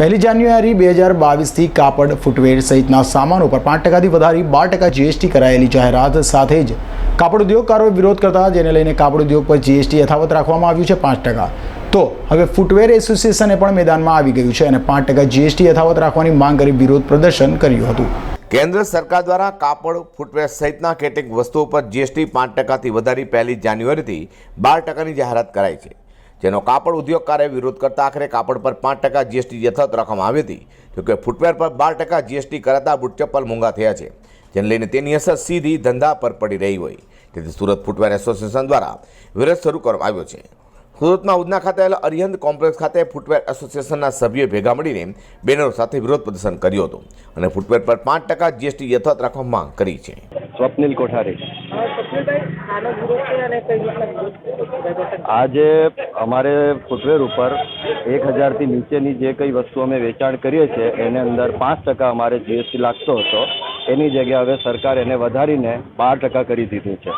પહેલી જાન્યુઆરી બે હજાર બાવીસથી કાપડ, ફૂટવેર સહિતના સામાનો પર પાંચ ટકાથી વધારી બાર ટકા જીએસટી કરાયેલી જાહેરાત સાથે જ કાપડ ઉદ્યોગકારોએ વિરોધ કરતા જેને લઈને કાપડ ઉદ્યોગ પર જીએસટી યથાવત રાખવામાં આવ્યું છે પાંચ ટકા. તો હવે ફૂટવેર એસોસિએશને પણ મેદાનમાં આવી ગયું છે અને પાંચ ટકા જીએસટી યથાવત રાખવાની માંગ કરી વિરોધ પ્રદર્શન કર્યું હતું. કેન્દ્ર સરકાર દ્વારા કાપડ, ફૂટવેર સહિતના કેટલીક વસ્તુઓ પર જીએસટી પાંચ ટકાથી વધારી પહેલી જાન્યુઆરીથી બાર ટકાની જાહેરાત કરાઈ છે. જેનો કાપડ ઉદ્યોગકારે વિરોધ કરતા આખરે કાપડ પર પાંચ ટકા જીએસટી યથાવત રાખવામાં આવી હતી. જોકે ફૂટવેર પર બાર ટકા જીએસટી કરાતા બૂટ ચપ્પલ મોંઘા થયા છે, જેને લઈને તેની અસર સીધી ધંધા પર પડી રહી હોય. તેથી સુરત ફૂટવેર એસોસિએશન દ્વારા વિરોધ શરૂ કરવામાં આવ્યો છે. સુરતમાં ઉધના ખાતે આવેલા અરિહંત કોમ્પ્લેક્સ ખાતે ફૂટવેર એસોસિએશનના સભ્યોએ ભેગા મળીને બેનરો સાથે વિરોધ પ્રદર્શન કર્યું હતું અને ફૂટવેર પર પાંચ ટકા જીએસટી યથાવત રાખવા માંગ કરી છે. સ્વપ્નિલ કોઠારી. આજે અમારે ફૂટવેર ઉપર એક હજારથી નીચેની જે કંઈ વસ્તુ અમે વેચાણ કરીએ છીએ, એને અંદર પાંચ ટકા અમારે જીએસટી લાગતો હતો. એની જગ્યાએ હવે સરકાર એને વધારીને બાર ટકા કરી દીધું છે.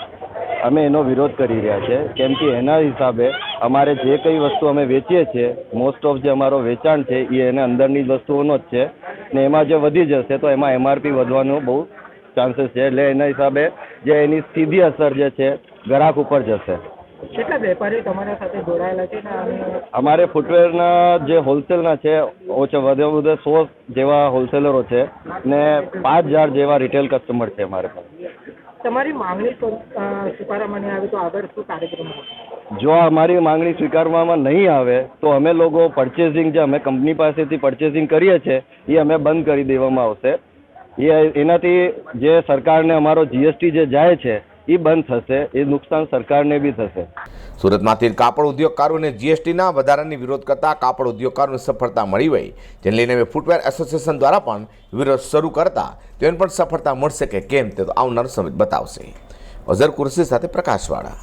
અમે એનો વિરોધ કરી રહ્યા છે કેમ કે એના હિસાબે અમારે જે કંઈ વસ્તુ અમે વેચીએ છીએ મોસ્ટ ઓફ જે અમારો વેચાણ છે, એ એને અંદરની વસ્તુઓનો જ છે. ને એમાં જે વધી જશે, તો એમાં એમઆરપી વધવાનું બહુ ચાન્સીસ છે એટલે એના હિસાબે જે એની સીધી અસર જે છે ગ્રાહક ઉપર જશે. કેટલા વેપારીઓ તમારા સાથે જોડાયેલા છે અમારે ફૂટવેરના જે હોલસેલના છે ઓછા વધે વધે સો જેવા હોલસેલરો છે ને પાંચ હજાર જેવા રિટેલ કસ્ટમર છે અમારે પાસે. તમારી માંગણી સ્વીકારવામાં આવે તો આગળ શું કાર્યક્રમ જો અમારી માંગણી સ્વીકારવામાં નહીં આવે તો અમે લોકો પરચેસિંગ જે અમે કંપની પાસેથી પરચેસિંગ કરીએ છીએ એ અમે બંધ કરી દેવામાં આવશે. એ એનાથી જે સરકારને અમારો જીએસટી જે જાય છે એ બંધ થશે, એ નુકસાન સરકારને બી થશે. સુરતમાંથી કાપડ ઉદ્યોગકારોને જીએસટીના વધારાની વિરોધ કરતા કાપડ ઉદ્યોગકારોને સફળતા મળી હોય જેને લઈને હવે ફૂટવેર એસોસિએશન દ્વારા પણ વિરોધ શરૂ કરતા તેને પણ સફળતા મળશે કે કેમ તે તો આવનાર સમય બતાવશે. અઝર કુરશી સાથે પ્રકાશવાળા.